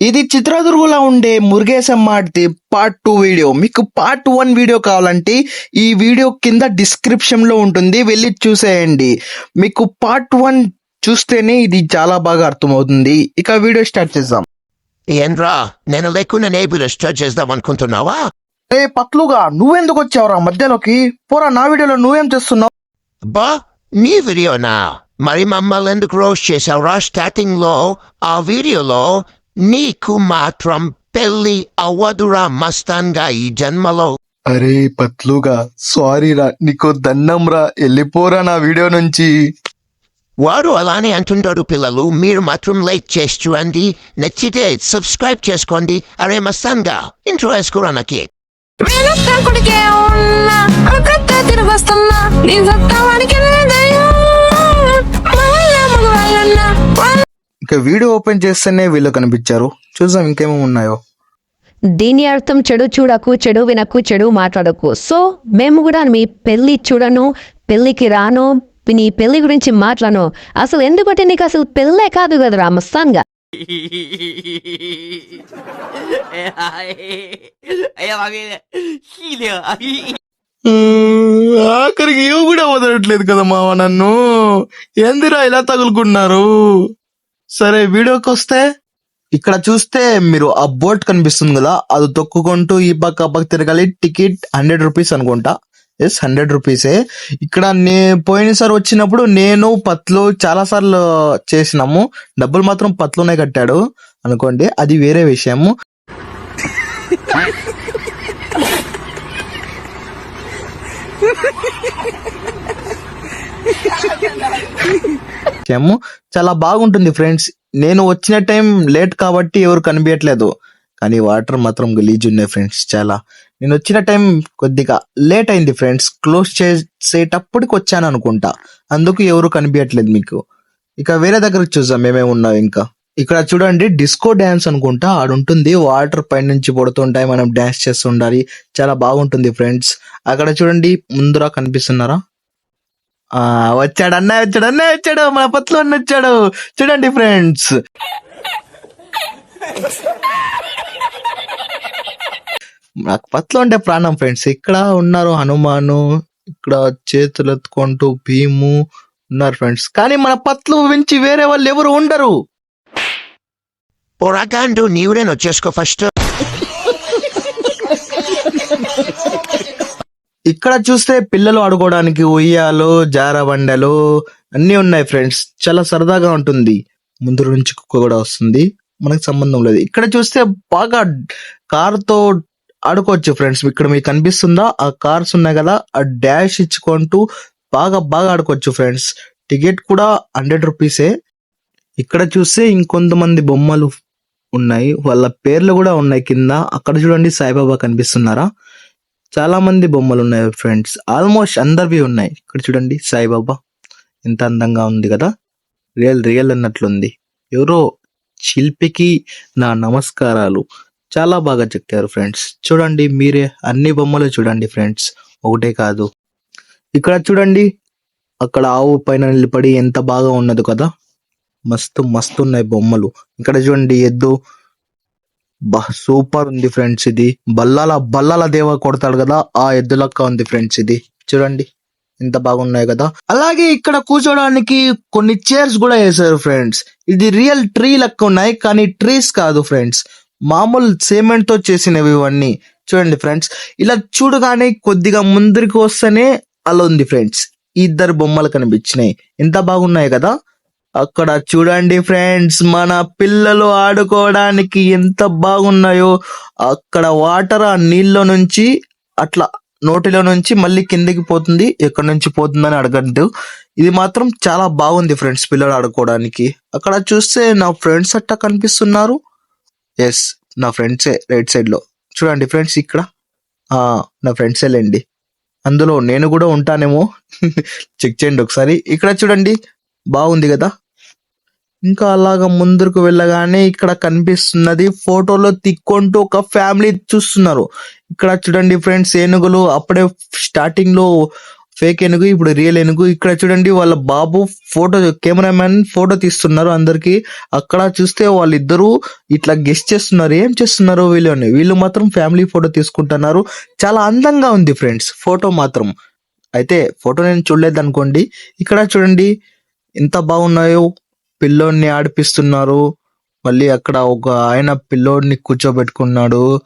ఇది చిత్రదుర్గులో ఉండే మురుగేశం మాటిది పార్ట్ టూ వీడియో మీకు పార్ట్ వన్ వీడియో కావాలంటే ఈ వీడియో కింద డిస్క్రిప్షన్లో ఉంటుంది. వెళ్ళి చూసేయండి. మీకు పార్ట్ వన్ చూస్తేనే ఇది చాలా బాగా అర్థమవుతుంది. ఇక వీడియో స్టార్ట్ చేద్దాం. ఏంట్రా? నేను లేకుండా నేబుల్ స్టార్ట్ చేద్దాం అనుకుంటున్నావా? ఏ పట్లుగా నువ్వెందుకు వచ్చావురా మధ్యలోకి? పోరా నా వీడియోలో నువ్వేం చేస్తున్నావు? బా నీ వీడియోనా మరి మమ్మల్ని ఎందుకు రోస్ట్ చేసావురా స్టార్టింగ్లో? ఆ వీడియోలో నీకు మాత్రం పెళ్ళి అవ్వదురా మస్తాన్గా ఈ జన్మలో. అరే పత్లుగా సారీ రా నీకు దండం రా వెళ్ళిపోరా నా వీడియో నుంచి. వాడు అలానే అంటుంటారు పిల్లలు మీరు మాత్రం లైక్ చేసి చూడండి నచ్చితే సబ్స్క్రైబ్ చేసుకోండి. అరే మస్తాన్గా ఇంట్రో వేసుకోరా నాకి. వెనక కొడుకే ఉన్నా అక్కత్త తిరిగొస్తున్నా నీ సత్తా వాడికి మగవాళ్ళన్నా ఇక వీడియో ఓపెన్ చేస్తేనే వీళ్ళు కనిపించారు. చూద్దాం ఇంకేమేమి ఉన్నాయో. దీని అర్థం చెడు చూడకు చెడు వినకు చెడు మాట్లాడకు. సో మేము కూడా మీ పెళ్ళి చూడను పెళ్ళికి రాను నీ పెళ్ళి గురించి మాట్లాడను. అసలు ఎందుకంటే నీకు అసలు పెళ్ళే కాదు కదరా మస్తాన్గా. ఆఖరికి ఇవి కూడా వదలట్లేదు కదా మావ నన్ను. ఏందిరా ఇలా తగులుకున్నారు సరే వీడియోకి వస్తే ఇక్కడ చూస్తే మీరు ఆ బోట్ కనిపిస్తుంది కదా అది తొక్కుకుంటూ ఈ పక్క పక్క తిరగాలి. టికెట్ హండ్రెడ్ రూపీస్ అనుకుంటా. ఎస్ హండ్రెడ్ రూపీసే. ఇక్కడ నే పోయినసారి వచ్చినప్పుడు నేను పత్లు చాలా సార్లు చేసినాము. డబ్బులు మాత్రం పత్లునే కట్టాడు అనుకోండి. అది వేరే విషయము. చెమ్ము చాలా బాగుంటుంది ఫ్రెండ్స్. నేను వచ్చిన టైం లేట్ కాబట్టి ఎవరు కనిపించట్లేదు. కానీ వాటర్ మాత్రం గలీజ్ ఉన్నాయి ఫ్రెండ్స్ చాలా. నేను వచ్చిన టైం కొద్దిగా లేట్ అయింది ఫ్రెండ్స్. క్లోజ్ చేసేటప్పటికి వచ్చాను అనుకుంటా. అందుకు ఎవరు కనిపించట్లేదు మీకు. ఇక వేరే దగ్గర చూసాం మేమేమి ఉన్నాం ఇంకా. ఇక్కడ చూడండి డిస్కో డ్యాన్స్ అనుకుంటా. ఆడుంటుంది వాటర్ పై నుంచి పడుతుంటాయి మనం డ్యాన్స్ చేస్తుండాలి. చాలా బాగుంటుంది ఫ్రెండ్స్. అక్కడ చూడండి ముందర కనిపిస్తున్నారా? వచ్చాడు అన్నయ్య వచ్చాడు అన్నయ్య వచ్చాడు. మన పత్లో అన్న వచ్చాడు. చూడండి ఫ్రెండ్స్ నాకు పత్లు ఉండే ప్రాణం ఫ్రెండ్స్ ఇక్కడ ఉన్నారు హనుమాను ఇక్కడ చేతులు ఎత్తుకుంటూ భీము ఉన్నారు ఫ్రెండ్స్ కానీ మన పత్లు మించి వేరే వాళ్ళు ఎవరు ఉండరు. పొరగాండు నీవుడేను వచ్చేసుకో ఫస్ట్. ఇక్కడ చూస్తే పిల్లలు ఆడుకోవడానికి ఉయ్యాలు జారబండలు అన్ని ఉన్నాయి ఫ్రెండ్స్. చాలా సరదాగా ఉంటుంది. ముందు నుంచి కుక్క కూడా వస్తుంది. మనకు సంబంధం లేదు. ఇక్కడ చూస్తే బాగా కార్తో ఆడుకోవచ్చు ఫ్రెండ్స్. ఇక్కడ మీకు కనిపిస్తుందా? ఆ కార్స్ ఉన్నాయి కదా ఆ డాష్ ఇచ్చుకుంటూ బాగా బాగా ఆడుకోవచ్చు ఫ్రెండ్స్. టికెట్ కూడా హండ్రెడ్ రూపీసే. ఇక్కడ చూస్తే ఇంకొంతమంది బొమ్మలు ఉన్నాయి. వాళ్ళ పేర్లు కూడా ఉన్నాయి కింద. అక్కడ చూడండి సాయిబాబా కనిపిస్తున్నారా? చాలా మంది బొమ్మలు ఉన్నాయి ఫ్రెండ్స్ ఆల్మోస్ట్ అందరివి ఉన్నాయి. ఇక్కడ చూడండి సాయిబాబా. ఎంత అందంగా ఉంది కదా. రియల్ రియల్ అన్నట్లుంది. ఎవరో శిల్పికి నా నమస్కారాలు. చాలా బాగా చెక్కారు ఫ్రెండ్స్ చూడండి మీరే అన్ని బొమ్మలు చూడండి ఫ్రెండ్స్ ఒకటే కాదు. ఇక్కడ చూడండి అక్కడ ఆవు పైన నిలబడి ఎంత బాగా ఉన్నది కదా. మస్తు మస్తు ఉన్నాయి బొమ్మలు. ఇక్కడ చూడండి ఎద్దు బా సూపర్ ఉంది ఫ్రెండ్స్ ఇది. బల్లాల బల్లాల దేవ కొడతాడు కదా ఆ ఎద్దులక్క ఉంది ఫ్రెండ్స్ ఇది. చూడండి ఎంత బాగున్నాయి కదా. అలాగే ఇక్కడ కూర్చోడానికి కొన్ని చైర్స్ కూడా వేసారు ఫ్రెండ్స్. ఇది రియల్ ట్రీ లెక్క ఉన్నాయి కానీ ట్రీస్ కాదు ఫ్రెండ్స్. మామూలు సిమెంట్తో చేసినవి ఇవన్నీ. చూడండి ఫ్రెండ్స్ ఇలా చూడగానే కొద్దిగా ముందరికి వస్తేనే అలా ఉంది ఫ్రెండ్స్. ఇద్దరు బొమ్మలు కనిపించినాయి. ఎంత బాగున్నాయి కదా. అక్కడ చూడండి ఫ్రెండ్స్ మన పిల్లలు ఆడుకోవడానికి ఎంత బాగున్నాయో. అక్కడ వాటర్ ఆ నీళ్ళ నుంచి అట్లా నోటిలో నుంచి మళ్ళీ కిందకి పోతుంది ఎక్కడి నుంచి పోతుందని అడగద్దు. ఇది మాత్రం చాలా బాగుంది ఫ్రెండ్స్ పిల్లలు ఆడుకోవడానికి. అక్కడ చూస్తే నా ఫ్రెండ్స్ అట్టా కనిపిస్తున్నారు. ఎస్ నా ఫ్రెండ్సే రైట్ సైడ్లో చూడండి ఫ్రెండ్స్ ఇక్కడ. నా ఫ్రెండ్సే లేండి. అందులో నేను కూడా ఉంటానేమో. చెక్ చేయండి ఒకసారి. ఇక్కడ చూడండి బాగుంది కదా. ఇంకా అలాగా ముందుకు వెళ్ళగానే ఇక్కడ కనిపిస్తున్నది ఫోటోలో తిక్కుంటూ ఒక ఫ్యామిలీ చూస్తున్నారు. ఇక్కడ చూడండి ఫ్రెండ్స్ ఏనుగులు అప్పుడే స్టార్టింగ్లో ఫేక్ ఏనుగు ఇప్పుడు రియల్ ఏనుగు. ఇక్కడ చూడండి వాళ్ళ బాబు ఫోటో కెమెరామెన్ ఫోటో తీస్తున్నారు అందరికి. అక్కడ చూస్తే వాళ్ళిద్దరూ ఇట్లా గెస్ట్ చేస్తున్నారు. ఏం చేస్తున్నారు వీళ్ళు అని? వీళ్ళు మాత్రం ఫ్యామిలీ ఫోటో తీసుకుంటున్నారు. చాలా అందంగా ఉంది ఫ్రెండ్స్ ఫోటో మాత్రం. అయితే ఫోటో నేను చూడలేదు అనుకోండి ఇక్కడ చూడండి ఎంత బాగున్నాయో. పిల్లోడిని ఆడిపిస్తున్నారు. మళ్ళీ అక్కడ ఒక ఆయన పిల్లోడిని కూర్చోబెట్టుకున్నాడు.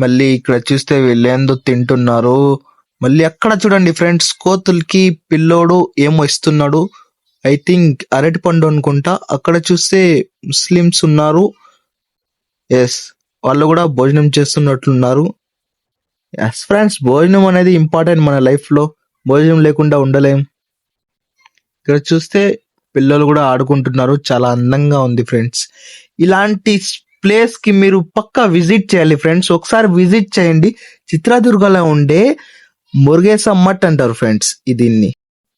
మళ్ళీ ఇక్కడ చూస్తే వీళ్ళేందో తింటున్నారు. మళ్ళీ అక్కడ చూడండి ఫ్రెండ్స్ కోతులకి పిల్లోడు ఏమో ఇస్తున్నాడు. ఐ థింక్ అరటి పండు అనుకుంటా. అక్కడ చూస్తే ముస్లిమ్స్ ఉన్నారు. ఎస్ వాళ్ళు కూడా భోజనం చేస్తున్నట్లున్నారు. ఎస్ ఫ్రెండ్స్ భోజనం అనేది ఇంపార్టెంట్ మన లైఫ్లో. భోజనం లేకుండా ఉండలేం. ఇక్కడ చూస్తే పిల్లలు కూడా ఆడుకుంటున్నారు. చాలా అందంగా ఉంది ఫ్రెండ్స్. ఇలాంటి ప్లేస్కి మీరు పక్కా విజిట్ చేయాలి ఫ్రెండ్స్. ఒకసారి విజిట్ చేయండి. చిత్రదుర్గలో ఉండే మురుగేసమ్మట్ అంటారు ఫ్రెండ్స్ దీన్ని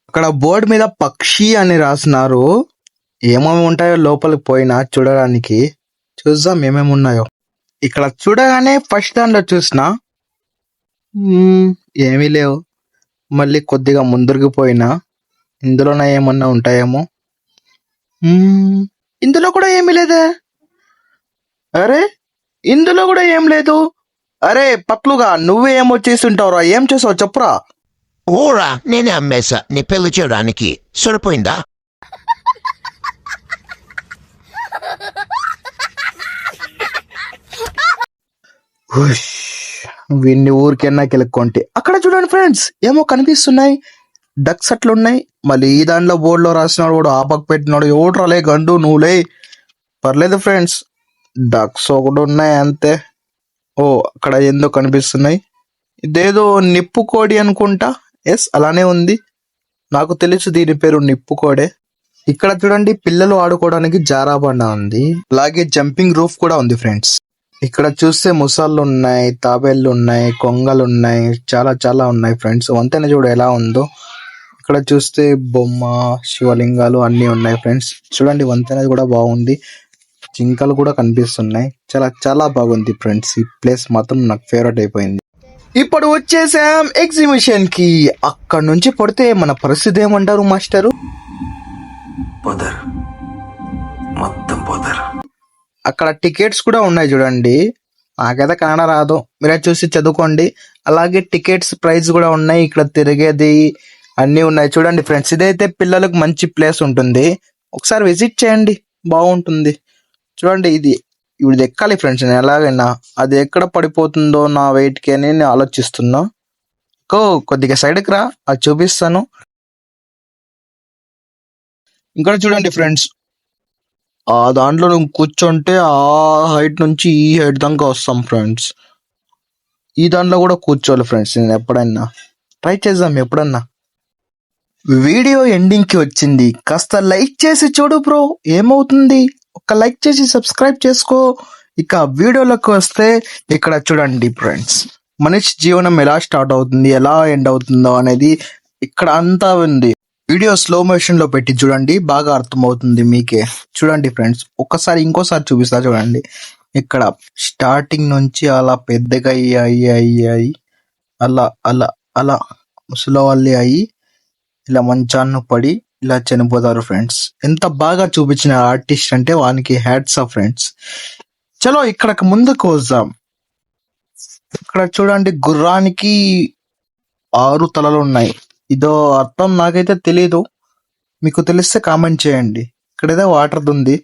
అక్కడ బోర్డు మీద పక్షి అని రాసినారు. ఏమేమి ఉంటాయో లోపలికి పోయినా చూడడానికి. చూద్దాం ఏమేమి ఉన్నాయో. ఇక్కడ చూడగానే ఫస్ట్ దాంట్లో చూసిన ఏమీ లేవు. మళ్ళీ కొద్దిగా ముందరికి పోయినా ఇందులోనే ఏమన్నా ఉంటాయేమో. ఇందులో కూడా ఏమీ లేదే? అరే ఇందులో కూడా ఏం లేదు? అరే పట్లుగా నువ్వే ఏమో చేస్తుంటావురా ఏం చేసావు చెప్పురా. ఊరా నేనే అమ్మేశా నీ పెళ్ళి చేయడానికి. సరిపోయిందా? వీడిని ఊరికెన్నా కెలుక్కుంటే అక్కడ చూడండి ఫ్రెండ్స్ ఏమో కనిపిస్తున్నాయి. డక్స్ అట్లున్నాయి మళ్ళీ ఈ దాంట్లో బోర్డులో రాసినాడు వాడు ఆ పెట్టినాడు పెట్టినాడు ఎవడ్రాలే గండు నువ్వులే పర్లేదు ఫ్రెండ్స్ డక్స్ ఒకటి ఉన్నాయి అంతే. ఓ అక్కడ ఏందో కనిపిస్తున్నాయి? ఇదేదో నిప్పు కోడి అనుకుంటా. ఎస్ అలానే ఉంది. నాకు తెలుసు దీని పేరు నిప్పు కోడే. ఇక్కడ చూడండి పిల్లలు ఆడుకోవడానికి జారాబండ ఉంది. అలాగే జంపింగ్ రూఫ్ కూడా ఉంది ఫ్రెండ్స్ ఇక్కడ చూస్తే ముసళ్ళు ఉన్నాయి తాబేళ్ళు ఉన్నాయి కొంగలు ఉన్నాయి చాలా చాలా ఉన్నాయి ఫ్రెండ్స్ వంతెన చూడు ఎలా ఉందో. ఇక్కడ చూస్తే బొమ్మ శివలింగాలు అన్ని ఉన్నాయి ఫ్రెండ్స్. చూడండి వంతెన కూడా బాగుంది. జింకలు కూడా కనిపిస్తున్నాయి. చాలా చాలా బాగుంది ఫ్రెండ్స్. ఈ ప్లేస్ మాత్రం నాకు ఫేవరెట్ అయిపోయింది. ఇప్పుడు వచ్చేసాం ఎగ్జిబిషన్కి. అక్కడ నుంచి పడితే మన పరిస్థితి ఏమంటారు మాస్టరు? పోతారు మొత్తం పోతారు అక్కడ టికెట్స్ కూడా ఉన్నాయి చూడండి. నాకైతే కన్నడ రాదు. మీరే చూసి చదువుకోండి. అలాగే టికెట్స్ ప్రైస్ కూడా ఉన్నాయి. ఇక్కడ తిరిగేది అన్నీ ఉన్నాయి. చూడండి ఫ్రెండ్స్ ఇదైతే పిల్లలకు మంచి ప్లేస్ ఉంటుంది. ఒకసారి విజిట్ చేయండి. బాగుంటుంది. చూడండి ఇది ఇప్పుడు ఎక్కాలి ఫ్రెండ్స్ నేను ఎలాగైనా. అది ఎక్కడ పడిపోతుందో నా వెయిట్కి అని నేను ఆలోచిస్తున్నా. కో కొద్దిగా సైడ్కి రా అది చూపిస్తాను. ఇంకా చూడండి ఫ్రెండ్స్ ఆ దాంట్లో నువ్వు కూర్చుంటే ఆ హైట్ నుంచి ఈ హైట్ దాకా వస్తాం ఫ్రెండ్స్. ఈ దాంట్లో కూడా కూర్చోవాలి ఫ్రెండ్స్ నేను ఎప్పుడైనా. ట్రై చేద్దాం ఎప్పుడన్నా. వీడియో ఎండింగ్కి వచ్చింది. కాస్త లైక్ చేసి చూడు బ్రో. ఏమవుతుంది? ఒక లైక్ చేసి సబ్స్క్రైబ్ చేసుకో. ఇక వీడియోలోకి వస్తే ఇక్కడ చూడండి ఫ్రెండ్స్. మనిషి జీవనం ఎలా స్టార్ట్ అవుతుంది? ఎలా ఎండ్ అవుతుందో అనేది ఇక్కడ అంతా ఉంది. వీడియో స్లో మోషన్లో పెట్టి చూడండి. బాగా అర్థమవుతుంది మీకే. చూడండి ఫ్రెండ్స్. ఒకసారి ఇంకోసారి చూపిస్తా చూడండి. ఇక్కడ స్టార్టింగ్ నుంచి అలా పెద్దగా అయ్యి అయ్యి అయ్యి అయ్యి అలా అలా అలా ముసలి అయ్యి ఇలా మంచాన్ని పడి ఇలా చనిపోతారు ఫ్రెండ్స్ ఎంత బాగా చూపించిన ఆర్టిస్ట్ అంటే వానికి హ్యాట్స్ ఆఫ్ ఫ్రెండ్స్ చలో ఇక్కడ ముందుకు వద్దాం. ఇక్కడ చూడండి గుర్రానికి ఆరు తలలు ఉన్నాయి. ఇదో అర్థం నాకైతే తెలియదు మీకు తెలిస్తే కామెంట్ చేయండి. ఇక్కడ ఏదో వాటర్ ఉంది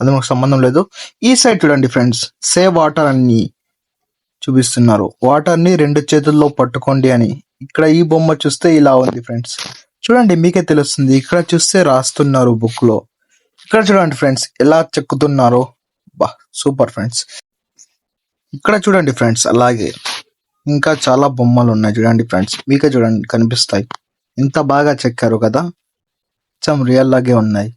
అది మాకు సంబంధం లేదు. ఈ సైడ్ చూడండి ఫ్రెండ్స్ సేవ్ వాటర్ అని చూపిస్తున్నారు. వాటర్ని రెండు చేతుల్లో పట్టుకోండి అని. ఇక్కడ ఈ బొమ్మ చూస్తే ఇలా ఉంది ఫ్రెండ్స్ చూడండి మీకే తెలుస్తుంది. ఇక్కడ చూస్తే రాస్తున్నారు బుక్లో ఇక్కడ చూడండి ఫ్రెండ్స్ ఎలా చెక్కుతున్నారో. బా సూపర్ ఫ్రెండ్స్. ఇక్కడ చూడండి ఫ్రెండ్స్ అలాగే. ఇంకా చాలా బొమ్మలు ఉన్నాయి చూడండి ఫ్రెండ్స్. మీకే చూడండి కనిపిస్తాయి. ఇంత బాగా చెక్కారు కదా. కొంచెం రియల్ లాగే ఉన్నాయి.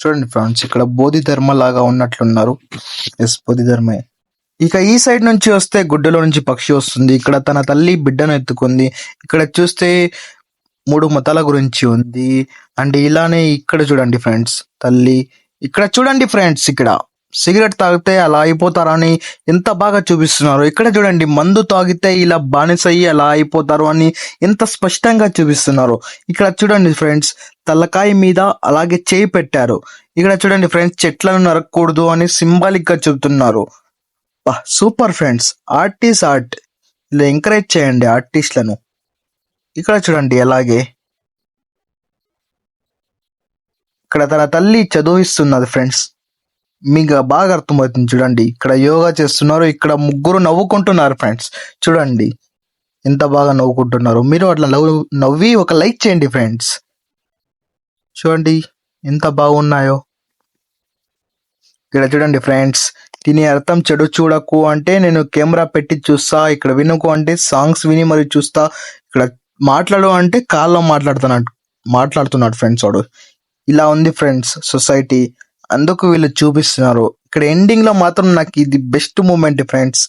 చూడండి ఫ్రెండ్స్ ఇక్కడ బోధి ధర్మ లాగా ఉన్నట్లున్నారు. ఎస్ బోధి ధర్మే ఇక ఈ సైడ్ నుంచి వస్తే గుడ్డలో నుంచి పక్షి వస్తుంది. ఇక్కడ తన తల్లి బిడ్డను ఎత్తుకుంది. ఇక్కడ చూస్తే మూడు మతాల గురించి ఉంది. అండ్ ఇలానే ఇక్కడ చూడండి ఫ్రెండ్స్ తల్లి ఇక్కడ చూడండి ఫ్రెండ్స్ ఇక్కడ. సిగరెట్ తాగితే అలా అయిపోతారని ఎంత బాగా చూపిస్తున్నారు. ఇక్కడ చూడండి మందు తాగితే ఇలా బానిసయ్యి అలా అయిపోతారు అని ఎంత స్పష్టంగా చూపిస్తున్నారు. ఇక్కడ చూడండి ఫ్రెండ్స్ తలకాయ మీద అలాగే చేయి పెట్టారు. ఇక్కడ చూడండి ఫ్రెండ్స్ చెట్లను నరకకూడదు అని సింబాలిక్గా చెబుతున్నారు. సూపర్ ఫ్రెండ్స్ ఆర్టిస్ట్ ఆర్ట్ ఇలా ఎంకరేజ్ చేయండి ఆర్టిస్ట్లను ఇక్కడ చూడండి అలాగే. ఇక్కడ తన తల్లి చదివిస్తున్నది ఫ్రెండ్స్ మీకు బాగా అర్థమవుతుంది చూడండి. ఇక్కడ యోగా చేస్తున్నారు ఇక్కడ ముగ్గురు నవ్వుకుంటున్నారు ఫ్రెండ్స్ చూడండి ఎంత బాగా నవ్వుకుంటున్నారు. మీరు అట్లా నవ్వు నవ్వి ఒక లైక్ చేయండి ఫ్రెండ్స్ చూడండి ఎంత బాగున్నాయో. ఇక్కడ చూడండి ఫ్రెండ్స్ దీని అర్థం చెడు చూడకు అంటే నేను కెమెరా పెట్టి చూస్తా ఇక్కడ వినుకు అంటే సాంగ్స్ విని మరి చూస్తా. ఇక్కడ మాట్లాడు అంటే కాల్లో మాట్లాడుతున్నాడు మాట్లాడుతున్నాడు ఫ్రెండ్స్ వాడు. ఇలా ఉంది ఫ్రెండ్స్ సొసైటీ అందుకు వీళ్ళు చూపిస్తున్నారు. ఇక్కడ ఎండింగ్లో మాత్రం నాకు ఇది బెస్ట్ మూమెంట్ ఫ్రెండ్స్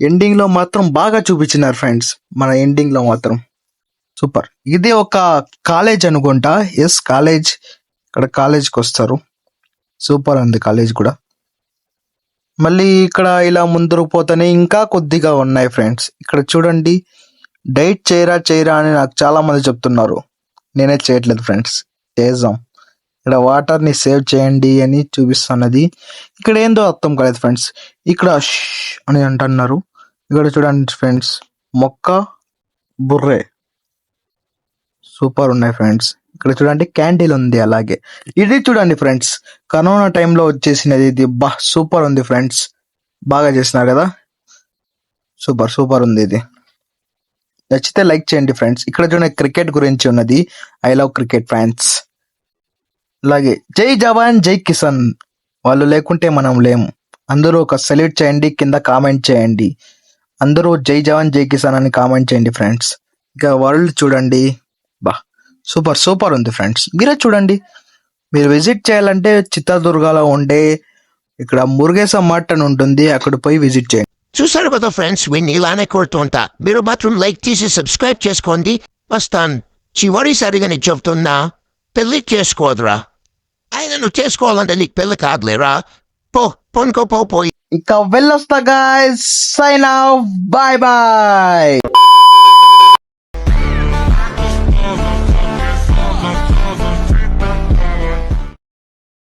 ఎండింగ్లో మాత్రం బాగా చూపించినారు ఫ్రెండ్స్ మన ఎండింగ్లో మాత్రం. సూపర్ ఇది ఒక కాలేజ్ అనుకుంటా. ఎస్ కాలేజ్ ఇక్కడ కాలేజ్కి వస్తారు. సూపర్ ఉంది కాలేజ్ కూడా. మళ్ళీ ఇక్కడ ఇలా ముందుకు పోతేనే ఇంకా కొద్దిగా ఉన్నాయి ఫ్రెండ్స్ ఇక్కడ చూడండి. డైట్ చేయరా చేయరా అని నాకు చాలా మంది చెప్తున్నారు. నేనే చేయట్లేదు ఫ్రెండ్స్. చేద్దాం ఇక్కడ వాటర్ని సేవ్ చేయండి అని చూపిస్తున్నది. ఇక్కడ ఏందో అర్థం కాలేదు ఫ్రెండ్స్. ఇక్కడ అని అంటున్నారు. ఇక్కడ చూడండి ఫ్రెండ్స్. మొక్క బుర్రే. సూపర్ ఉన్నాయి ఫ్రెండ్స్. ఇక్కడ చూడండి క్యాండిల్ ఉంది అలాగే. ఇది చూడండి ఫ్రెండ్స్. కరోనా టైంలో వచ్చేసినది ఇది. బా సూపర్ ఉంది ఫ్రెండ్స్. బాగా చేసినారు కదా. సూపర్ సూపర్ ఉంది ఇది. నచ్చితే లైక్ చేయండి ఫ్రెండ్స్. ఇక్కడ చూడండి క్రికెట్ గురించి ఉన్నది. I love cricket fans. అలాగే జై జవాన్ జై కిసాన్. వాళ్ళు లేకుంటే మనం లేము అందరూ ఒక సెల్యూట్ చేయండి కింద కామెంట్ చేయండి. అందరూ జై జవాన్ జై కిసాన్ అని కామెంట్ చేయండి ఫ్రెండ్స్. ఇంకా వరల్డ్ చూడండి. బా సూపర్ సూపర్ ఉంది ఫ్రెండ్స్. మీరే చూడండి. మీరు విజిట్ చేయాలంటే చిత్రదుర్గలో ఉండే ఇక్కడ మురుగేశం మార్ట్ అని ఉంటుంది. అక్కడ పోయి విజిట్ చేయండి. చూసారు కదా ఫ్రెండ్స్ వీడిని ఇలానే కోరుతుంటా మీరు మాత్రం లైక్ చేసి సబ్స్క్రైబ్ చేసుకోండి వస్తాను చివరిసారిగా నేను చెప్తున్నా పెళ్ళి చేసుకోదురా ఆయనను చేసుకోవాలంటే నీకు పెళ్ళి కాదులేరా పో పొనుకో పో పోయి ఇంకా వెళ్ళొస్తా guys sign off bye bye